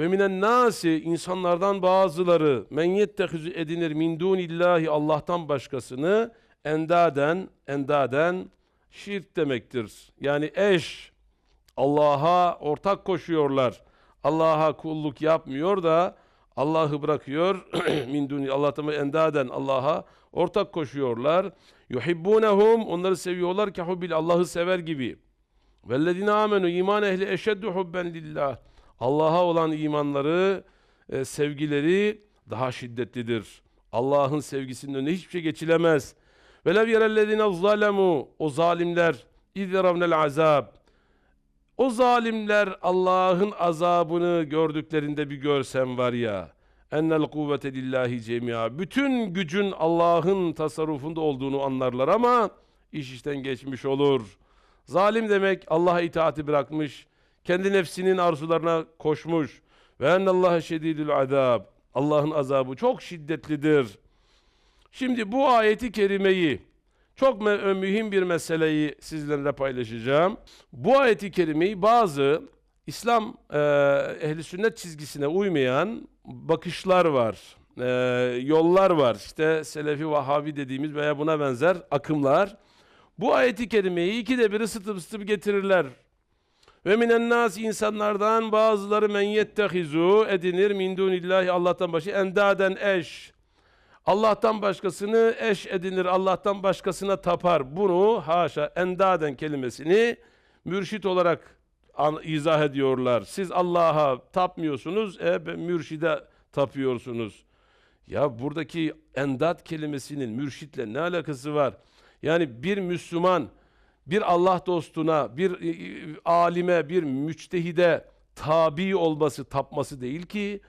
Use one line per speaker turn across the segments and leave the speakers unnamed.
ve minen nasi insanlardan bazıları men yettehizu edinir min dunillahi Allah'tan başkasını endaden endaden şirk demektir. Yani eş Allah'a ortak koşuyorlar. Allah'a kulluk yapmıyor da Allah'ı bırakıyor. min duni Allah'tan endaden Allah'a ortak koşuyorlar. Yuhibbunehum onları seviyorlar ki hubbil Allah'ı sever gibi. Vellezine amenu iman ehli eşeddu hubben lillah. Allah'a olan imanları, e, sevgileri daha şiddetlidir. Allah'ın sevgisinin önüne hiçbir şey geçilemez. Velev yerellezine zalemu o zalimler iz yaravnel azab. O zalimler Allah'ın azabını gördüklerinde bir görsem var ya. Ennel kuvvete lillahi cemia. Bütün gücün Allah'ın tasarrufunda olduğunu anlarlar ama iş işten geçmiş olur. Zalim demek Allah'a itaati bırakmış, kendi nefsinin arzularına koşmuş. Ve ennallâhe şedîdül azab. Allah'ın azabı çok şiddetlidir. Şimdi bu ayeti kerimeyi çok mühim bir meseleyi sizlerle paylaşacağım. Bu ayeti kerimeyi bazı İslam e, ehli sünnet çizgisine uymayan bakışlar var. e, yollar var. İşte Selefi Vahabi dediğimiz veya buna benzer akımlar. Bu ayeti kerimeyi ikide bir ısıtıp ısıtıp getirirler. Ve minen nas insanlardan bazıları men yettehizu edinir min dunillahi Allah'tan başka endaden eş. Allah'tan başkasını eş edinir, Allah'tan başkasına tapar. Bunu haşa endaden kelimesini mürşit olarak izah ediyorlar. Siz Allah'a tapmıyorsunuz, e, mürşide tapıyorsunuz. Ya buradaki endat kelimesinin mürşitle ne alakası var? Yani bir Müslüman bir Allah dostuna, bir e, e, alime, bir müçtehide tabi olması, tapması değil ki.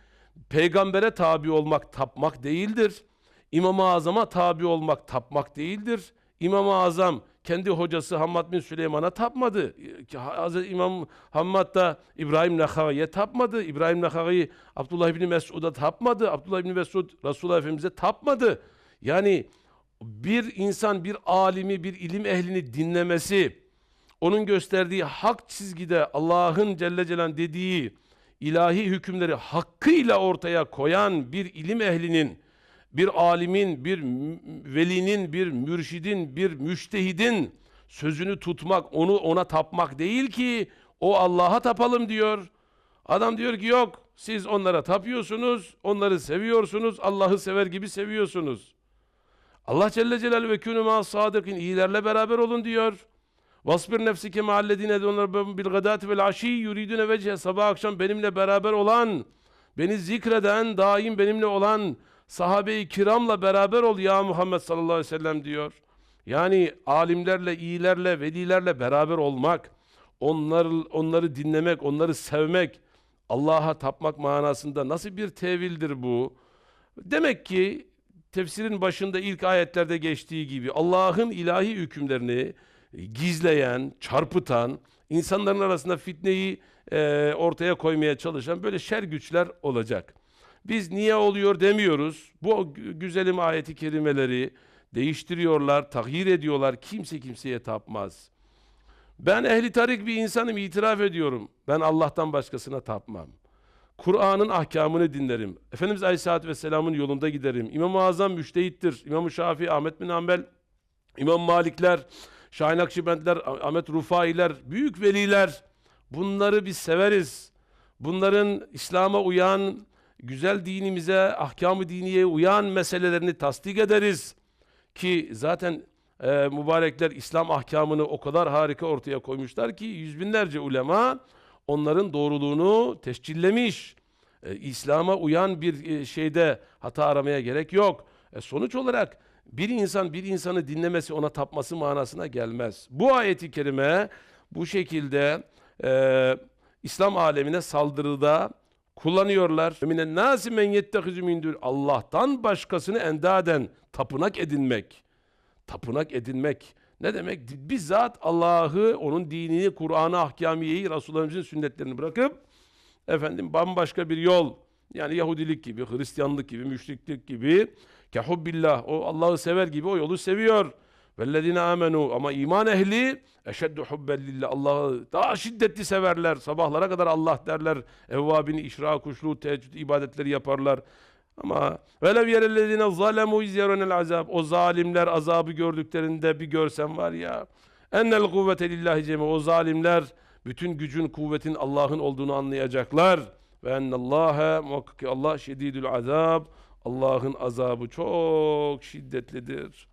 Peygambere tabi olmak tapmak değildir. İmam-ı Azam'a tabi olmak tapmak değildir. İmam-ı Azam kendi hocası Hammad bin Süleyman'a tapmadı. Ki Hazreti İmam Hammad da İbrahim Nakhavi'ye tapmadı. İbrahim Nakhavi Abdullah İbni Mesud'a tapmadı. Abdullah İbni Mesud Resulullah Efendimiz'e tapmadı. Yani bir insan bir alimi, bir ilim ehlini dinlemesi, onun gösterdiği hak çizgide Allah'ın Celle Celal dediği ilahi hükümleri hakkıyla ortaya koyan bir ilim ehlinin, bir alimin, bir velinin, bir mürşidin, bir müştehidin sözünü tutmak, onu ona tapmak değil ki o Allah'a tapalım diyor. Adam diyor ki yok siz onlara tapıyorsunuz, onları seviyorsunuz, Allah'ı sever gibi seviyorsunuz. Allah Celle Celaluhu ve künü ma sadıkın iyilerle beraber olun diyor. Vasbir nefsike ma'allezine donlar bil gadati vel aşi yuridune vece sabah akşam benimle beraber olan, beni zikreden, daim benimle olan sahabe-i kiramla beraber ol ya Muhammed sallallahu aleyhi ve sellem diyor. Yani alimlerle, iyilerle, velilerle beraber olmak, onları, onları dinlemek, onları sevmek, Allah'a tapmak manasında nasıl bir tevildir bu? Demek ki tefsirin başında ilk ayetlerde geçtiği gibi Allah'ın ilahi hükümlerini gizleyen, çarpıtan, insanların arasında fitneyi e, ortaya koymaya çalışan böyle şer güçler olacak. Biz niye oluyor demiyoruz. Bu gü- güzelim ayeti kerimeleri değiştiriyorlar, tahyir ediyorlar. Kimse kimseye tapmaz. Ben ehli tarik bir insanım itiraf ediyorum. Ben Allah'tan başkasına tapmam. Kur'an'ın ahkamını dinlerim. Efendimiz Aleyhisselatü Vesselam'ın yolunda giderim. İmam-ı Azam müştehittir. İmam-ı Şafii, Ahmet bin Hanbel, İmam Malikler, Şahin Akşibendler, Ah- Ahmet Rufailer, büyük veliler. Bunları biz severiz. Bunların İslam'a uyan, güzel dinimize, ahkamı diniye uyan meselelerini tasdik ederiz. Ki zaten e, mübarekler İslam ahkamını o kadar harika ortaya koymuşlar ki yüz binlerce ulema onların doğruluğunu tescillemiş. E, İslam'a uyan bir e, şeyde hata aramaya gerek yok. E, sonuç olarak bir insan bir insanı dinlemesi ona tapması manasına gelmez. Bu ayeti kerime bu şekilde e, İslam alemine saldırıda kullanıyorlar. Minen nasi men yettehizu min Allah'tan başkasını endaden tapınak edinmek. Tapınak edinmek ne demek? Bizzat Allah'ı, onun dinini, Kur'an'ı, ahkamiyeyi, Resulullah'ımızın sünnetlerini bırakıp efendim bambaşka bir yol yani Yahudilik gibi, Hristiyanlık gibi, müşriklik gibi kehubbillah o Allah'ı sever gibi o yolu seviyor. Vellezine amenu ama iman ehli eşeddu hubben lillah. Allah'ı daha şiddetli severler. Sabahlara kadar Allah derler. Evvabini, işra, kuşlu, teheccüd ibadetleri yaparlar. Ama velev yerellezine zalemu izyaronel azab. O zalimler azabı gördüklerinde bir görsen var ya. Ennel kuvvete lillahi cemi. O zalimler bütün gücün, kuvvetin Allah'ın olduğunu anlayacaklar. Ve ennallâhe muhakkak ki Allah şedidül azab. Allah'ın azabı çok şiddetlidir.